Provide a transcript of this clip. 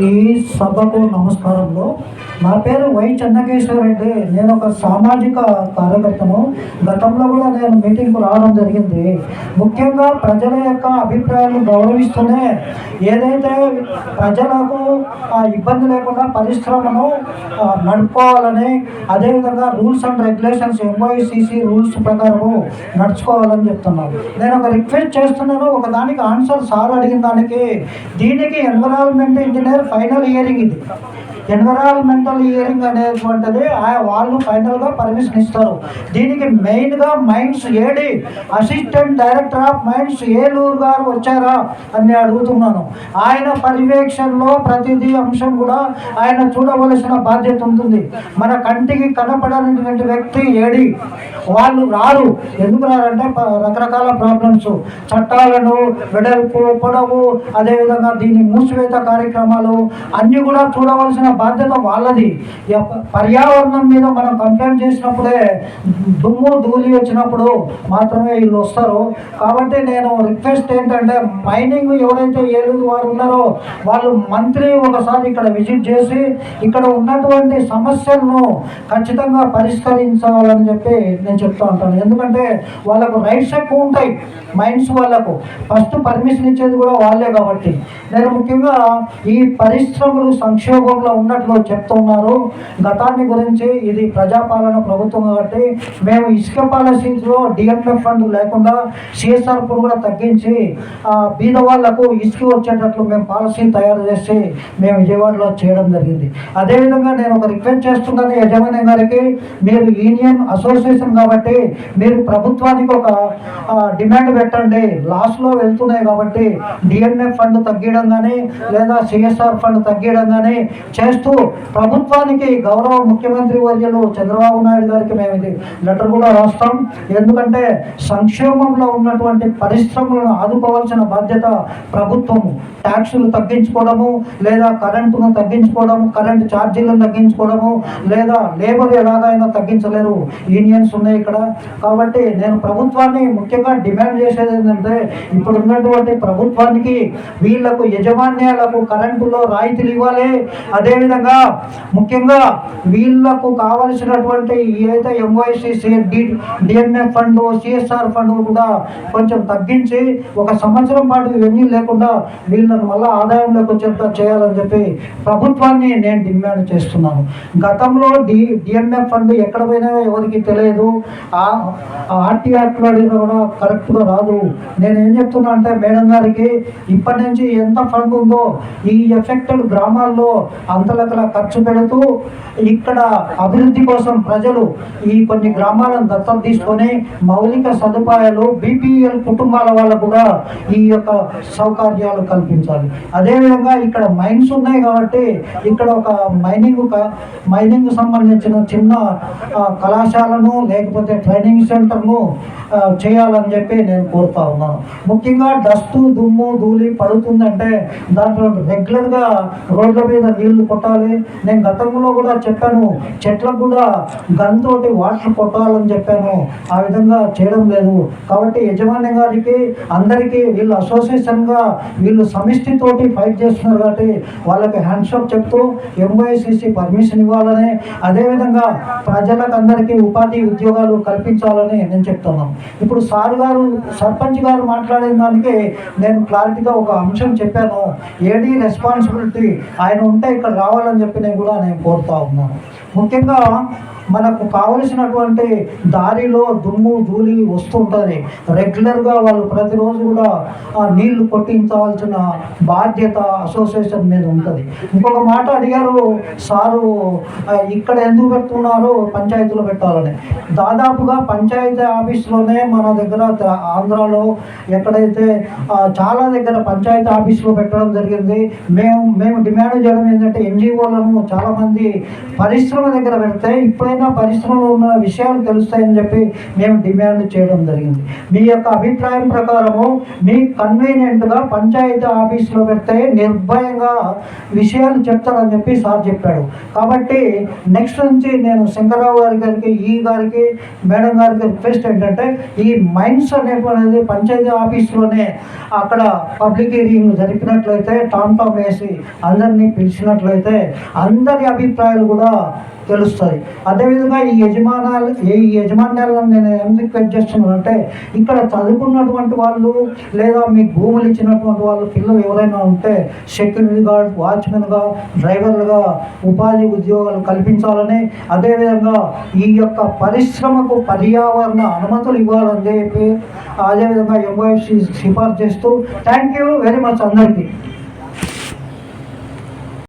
ఈ సభకు నమస్కారంలో నా పేరు వై చెన్నకేశ్వరరెడ్డి నేను ఒక సామాజిక కార్యకర్తను. గతంలో కూడా నేను మీటింగ్కు రావడం జరిగింది. ముఖ్యంగా ప్రజల యొక్క అభిప్రాయాలను గౌరవిస్తూనే ఏదైతే ప్రజలకు ఇబ్బంది లేకుండా పరిశ్రమను నడుపుకోవాలని అదేవిధంగా rules and regulations MOICC rules ప్రకారము నడుచుకోవాలని చెప్తున్నాను. నేను ఒక రిక్వెస్ట్ చేస్తున్నాను. ఒక దానికి ఆన్సర్ సార్ అడిగిన దానికి దీనికి ఎన్విరాన్మెంట్ ఇంజనీర్ ఫైనల్ ఇయరింగ్ ఇది. ఎన్విరాన్మెంటల్ ఇయరింగ్ అనేటువంటిది వాళ్ళు ఫైనల్గా పర్మిషన్ ఇస్తారు. దీనికి మెయిన్గా mines AD assistant director of mines Eluru గారు వచ్చారా అని నేను అడుగుతున్నాను. ఆయన పర్యవేక్షణలో ప్రతిదీ అంశం కూడా ఆయన చూడవలసిన బాధ్యత ఉంటుంది. మన కంటికి కనపడనటువంటి వ్యక్తి ఏడి. వాళ్ళు రారు. ఎందుకు రారంటే రకరకాల ప్రాబ్లమ్స్. చట్టాలను వెడల్పు పొడవు అదేవిధంగా దీన్ని మూసివేత కార్యక్రమాలు అన్నీ కూడా చూడవలసిన బాధ్యత వాళ్ళది. ఎ- పర్యావరణం మీద మనం కంప్లైంట్ చేసినప్పుడే దుమ్ము ధూళి వచ్చినప్పుడు మాత్రమే వీళ్ళు వస్తారు. కాబట్టి నేను రిక్వెస్ట్ ఏంటంటే మైనింగ్ ఎవరైతే ఏలూరు వారు ఉన్నారో వాళ్ళు మంత్రి ఒకసారి ఇక్కడ విజిట్ చేసి ఇక్కడ ఉన్నటువంటి సమస్యలను ఖచ్చితంగా పరిష్కరించాలని చెప్పి నేను చెప్తా ఉంటాను. ఎందుకంటే వాళ్ళకు రైట్స్ ఎక్కువ ఉంటాయి మైండ్స్ వాళ్ళకు. ఫస్ట్ పర్మిషన్ ఇచ్చేది కూడా వాళ్ళే కాబట్టి. నేను ముఖ్యంగా ఈ పరిశ్రమలు సంక్షోభంలో ఉన్నట్లు చెప్తున్నారు. గతాన్ని గురించి ఇది ప్రజాపాలన ప్రభుత్వం కాబట్టి మేము ఇసుక పాలసీలో డిఎంఎఫ్ ఫండ్ లేకుండా సిఎస్ఆర్ కూడా తగ్గించి బీద వాళ్ళకు ఇసుక వచ్చేటట్లు మేము పాలసీ తయారు చేసి మేము విజయవాడలో చేయడం జరిగింది. అదేవిధంగా నేను ఒక రిక్వెస్ట్ చేస్తున్నాను యజమాని గారికి మీరు యూనియన్ అసోసియేషన్ కాబట్టి మీరు ప్రభుత్వానికి ఒక డిమాండ్ పెట్టండి. లాస్లో వెళ్తున్నాయి కాబట్టి డిఎంఎఫ్ ఫండ్ తగ్గించడం కానీ లేదా సిఎస్ఆర్ ఫండ్ తగ్గించడం కానీ చేస్తూ ప్రభుత్వానికి గౌరవ ముఖ్యమంత్రి వర్యులు చంద్రబాబు నాయుడు గారికి మేము ఇది లెటర్ కూడా రాస్తాం. ఎందుకంటే సంక్షేమంలో ఉన్నటువంటి పరిశ్రమలను ఆదుకోవాల్సిన బాధ్యత ప్రభుత్వము. ట్యాక్సులు తగ్గించుకోవడము లేదా కరెంటును తగ్గించుకోవడము కరెంటు ఛార్జీలను తగ్గించుకోవడము లేదా లేబర్ ఎలాగైనా తగ్గించలేరు. యూనియన్స్ ఉన్నాయి ఇక్కడ. కాబట్టి నేను ప్రభుత్వాన్ని ముఖ్యంగా డిమాండ్ చేసేది ఏంటంటే ఇప్పుడు ఉన్నటువంటి ప్రభుత్వానికి వీళ్ళకు యజమాన్యాలకు కరెంటులో రాయితీలు ఇవ్వాలి. అదే అదేవిధంగా ముఖ్యంగా వీళ్ళకు కావలసినటువంటి ఏదైతే MYC D DMF fund CSR fund కూడా కొంచెం తగ్గించి ఒక సంవత్సరం పాటు ఇవన్నీ లేకుండా వీళ్ళని మళ్ళీ ఆదాయంలోకి వచ్చేట్టు చేయాలని చెప్పి ప్రభుత్వాన్ని నేను డిమాండ్ చేస్తున్నాను. గతంలో డి డిఎంఎఫ్ ఫండ్ ఎక్కడ పోయినా ఎవరికి తెలియదు. ఆర్టీఆర్ అడిగినా కూడా కరెక్ట్గా రాదు. నేను ఏం చెప్తున్నా అంటే మేడం గారికి ఇప్పటి నుంచి ఎంత ఫండ్ ఉందో ఈ ఎఫెక్టెడ్ గ్రామాల్లో లక్షల ఖర్చు పెడుతూ ఇక్కడ అభివృద్ధి కోసం ప్రజలు ఈ కొన్ని గ్రామాలను దత్తం తీసుకొని మౌలిక సదుపాయాలు బీపీఎల్ కుటుంబాల వాళ్ళకు కూడా ఈ యొక్క సౌకర్యాలు కల్పించాలి. అదేవిధంగా ఇక్కడ మైన్స్ ఉన్నాయి కాబట్టి ఇక్కడ ఒక మైనింగ్ మైనింగ్ సంబంధించిన చిన్న కళాశాలను లేకపోతే ట్రైనింగ్ సెంటర్ను చేయాలని చెప్పి నేను కోరుతా ఉన్నాను. ముఖ్యంగా డస్టు దుమ్ము ధూళి పడుతుందంటే దాంట్లో రెగ్యులర్గా రోడ్ల మీద నీళ్ళు కొట్టాలి. నేను గతంలో కూడా చెప్పాను చెట్లకు కూడా గన్ తోటి వాటర్ కొట్టాలని చెప్పాను. ఆ విధంగా చేయడం లేదు. కాబట్టి యజమాని గారికి అందరికీ వీళ్ళు అసోసియేషన్గా వీళ్ళు సమిష్టితోటి ఫైట్ చేస్తున్నారు కాబట్టి వాళ్ళకి హ్యాండ్షాప్ చెప్తూ ఎంవైసిసి పర్మిషన్ ఇవ్వాలని అదేవిధంగా ప్రజలకు అందరికీ ఉపాధి ఉద్యోగాలు కల్పించాలని నేను చెప్తున్నాను. ఇప్పుడు సార్ గారు సర్పంచ్ గారు మాట్లాడిన దానికి నేను క్లారిటీగా ఒక అంశం చెప్పాను. ఏడీ రెస్పాన్సిబిలిటీ ఆయన ఉంటే ఇక్కడ కావాలని చెప్పి నేను కూడా నేను కోరుతా ఉన్నాను. ముఖ్యంగా మనకు కావలసినటువంటి దారిలో దుమ్ము ధూళి వస్తుంటుంది రెగ్యులర్గా వాళ్ళు ప్రతిరోజు కూడా ఆ నీళ్ళు కొట్టించవలసిన బాధ్యత అసోసియేషన్ మీద ఉంటుంది. ఇంకొక మాట అడిగారు సారు ఇక్కడ ఎందుకు పెడుతున్నారు? పంచాయతీలో పెట్టాలని. దాదాపుగా పంచాయతీ ఆఫీస్లోనే మన దగ్గర ఆంధ్రాలో ఎక్కడైతే చాలా దగ్గర పంచాయతీ ఆఫీస్లో పెట్టడం జరిగింది. మేము మేము డిమాండ్ చేయడం ఏంటంటే ఎన్జిఓలను చాలామంది పరిశ్రమ దగ్గర పెడితే ఇప్పుడే ఏదైనా పరిశ్రమలో ఉన్న విషయాలు తెలుస్తాయని చెప్పి మేము డిమాండ్ చేయడం జరిగింది. మీ యొక్క అభిప్రాయం ప్రకారము మీ కన్వీనియంట్గా పంచాయతీ ఆఫీస్లో పెడితే నిర్భయంగా విషయాలు చెప్తారని చెప్పి సార్ చెప్పాడు. కాబట్టి నెక్స్ట్ నుంచి నేను శంకరరావు గారి గారికి ఈ గారికి మేడం గారికి రిక్వెస్ట్ ఏంటంటే ఈ మైండ్స్ అనేటువంటిది పంచాయతీ ఆఫీస్లోనే అక్కడ పబ్లిక్ హీరింగ్ జరిపినట్లయితే టామ్ టామ్ వేసి అందరినీ పిలిచినట్లయితే అందరి అభిప్రాయాలు కూడా తెలుస్తాయి. అదే అదేవిధంగా ఈ యజమానాలు ఈ యజమాన్యాలను నేను ఏం రిక్వెస్ట్ చేస్తున్నానంటే ఇక్కడ చదువుకున్నటువంటి వాళ్ళు లేదా మీకు భూములు ఇచ్చినటువంటి వాళ్ళు పిల్లలు ఎవరైనా ఉంటే సెక్యూరిటీ గార్డ్ వాచ్మెన్గా డ్రైవర్లుగా ఉపాధి ఉద్యోగాలు కల్పించాలని అదేవిధంగా ఈ యొక్క పరిశ్రమకు పర్యావరణ అనుమతులు ఇవ్వాలని చెప్పి అదేవిధంగా ఎంఓఎఫ్సి సిఫార్సు చేస్తూ థ్యాంక్ యూ వెరీ మచ్ అందరికీ.